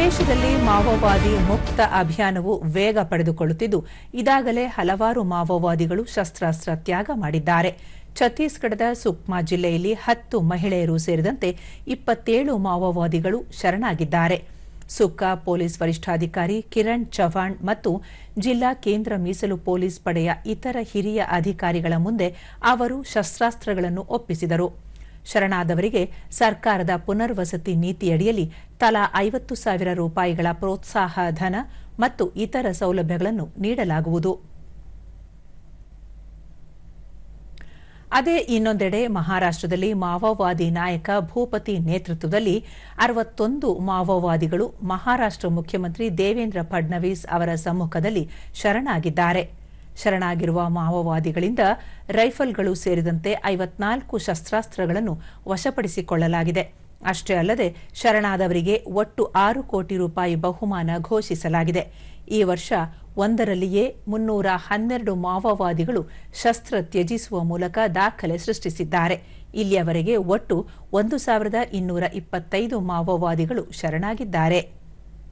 ದೇಶದಲ್ಲಿ ಮಾವೋವಾದಿ ಮುಕ್ತ ಅಭಿಯಾನವು ವೇಗ ಪಡೆದುಕೊಳ್ಳುತ್ತಿದ್ದು, ಇದಾಗಲೇ ಹಲವಾರು ಮಾವೋವಾದಿಗಳು ಶಸ್ತ್ರಾಸ್ತ್ರ ತ್ಯಾಗ ಮಾಡಿದ್ದಾರೆ. ಛತ್ತೀಸ್ಗಢದ ಸುಕ್ಮಾ ಜಿಲ್ಲೆಯಲ್ಲಿ ಹತ್ತು ಮಹಿಳೆಯರು ಸೇರಿದಂತೆ ಇಪ್ಪತ್ತೇಳು ಮಾವೋವಾದಿಗಳು ಶರಣಾಗಿದ್ದಾರೆ. ಸುಕ್ಕ ಪೊಲೀಸ್ ವರಿಷ್ಠಾಧಿಕಾರಿ ಕಿರಣ್ ಚವ್ಹಾಣ್ ಮತ್ತು ಜಿಲ್ಲಾ ಕೇಂದ್ರ ಮೀಸಲು ಪೊಲೀಸ್ ಪಡೆಯ ಇತರ ಹಿರಿಯ ಅಧಿಕಾರಿಗಳ ಮುಂದೆ ಅವರು ಶಸ್ತ್ರಾಸ್ತ್ರಗಳನ್ನು ಒಪ್ಪಿಸಿದರು. ಶರಣಾದವರಿಗೆ ಸರ್ಕಾರದ ಪುನರ್ವಸತಿ ನೀತಿಯಡಿಯಲ್ಲಿ ತಲಾ ಐವತ್ತು ಸಾವಿರ ರೂಪಾಯಿಗಳ ಪ್ರೋತ್ಸಾಹ ಧನ ಮತ್ತು ಇತರ ಸೌಲಭ್ಯಗಳನ್ನು ನೀಡಲಾಗುವುದು. ಅದೇ ಇನ್ನೊಂದೆಡೆ ಮಹಾರಾಷ್ಟ್ರದಲ್ಲಿ ಮಾವೋವಾದಿ ನಾಯಕ ಭೂಪತಿ ನೇತೃತ್ವದಲ್ಲಿ ಅರವತ್ತೊಂದು ಮಾವೋವಾದಿಗಳು ಮಹಾರಾಷ್ಟ್ರ ಮುಖ್ಯಮಂತ್ರಿ ದೇವೇಂದ್ರ ಫಡ್ನವೀಸ್ ಅವರ ಸಮ್ಮುಖದಲ್ಲಿ ಶರಣಾಗಿದ್ದಾರೆ. ಶರಣಾಗಿರುವ ಮಾವೋವಾದಿಗಳಿಂದ ರೈಫಲ್ಗಳು ಸೇರಿದಂತೆ ಐವತ್ನಾಲ್ಕು ಶಸ್ತ್ರಾಸ್ತ್ರಗಳನ್ನು ವಶಪಡಿಸಿಕೊಳ್ಳಲಾಗಿದೆ. ಅಷ್ಟೇ ಅಲ್ಲದೆ ಶರಣಾದವರಿಗೆ ಒಟ್ಟು ಆರು ಕೋಟಿ ರೂಪಾಯಿ ಬಹುಮಾನ ಘೋಷಿಸಲಾಗಿದೆ. ಈ ವರ್ಷ ಒಂದರಲ್ಲಿಯೇ ಮುನ್ನೂರ ಹನ್ನೆರಡು ಮಾವೋವಾದಿಗಳು ಶಸ್ತ್ರ ತ್ಯಜಿಸುವ ಮೂಲಕ ದಾಖಲೆ ಸೃಷ್ಟಿಸಿದ್ದಾರೆ. ಇಲ್ಲಿಯವರೆಗೆ ಒಟ್ಟು ಒಂದು ಸಾವಿರದ ಇನ್ನೂರ ಇಪ್ಪತ್ತೈದು ಮಾವೋವಾದಿಗಳು ಶರಣಾಗಿದ್ದಾರೆ.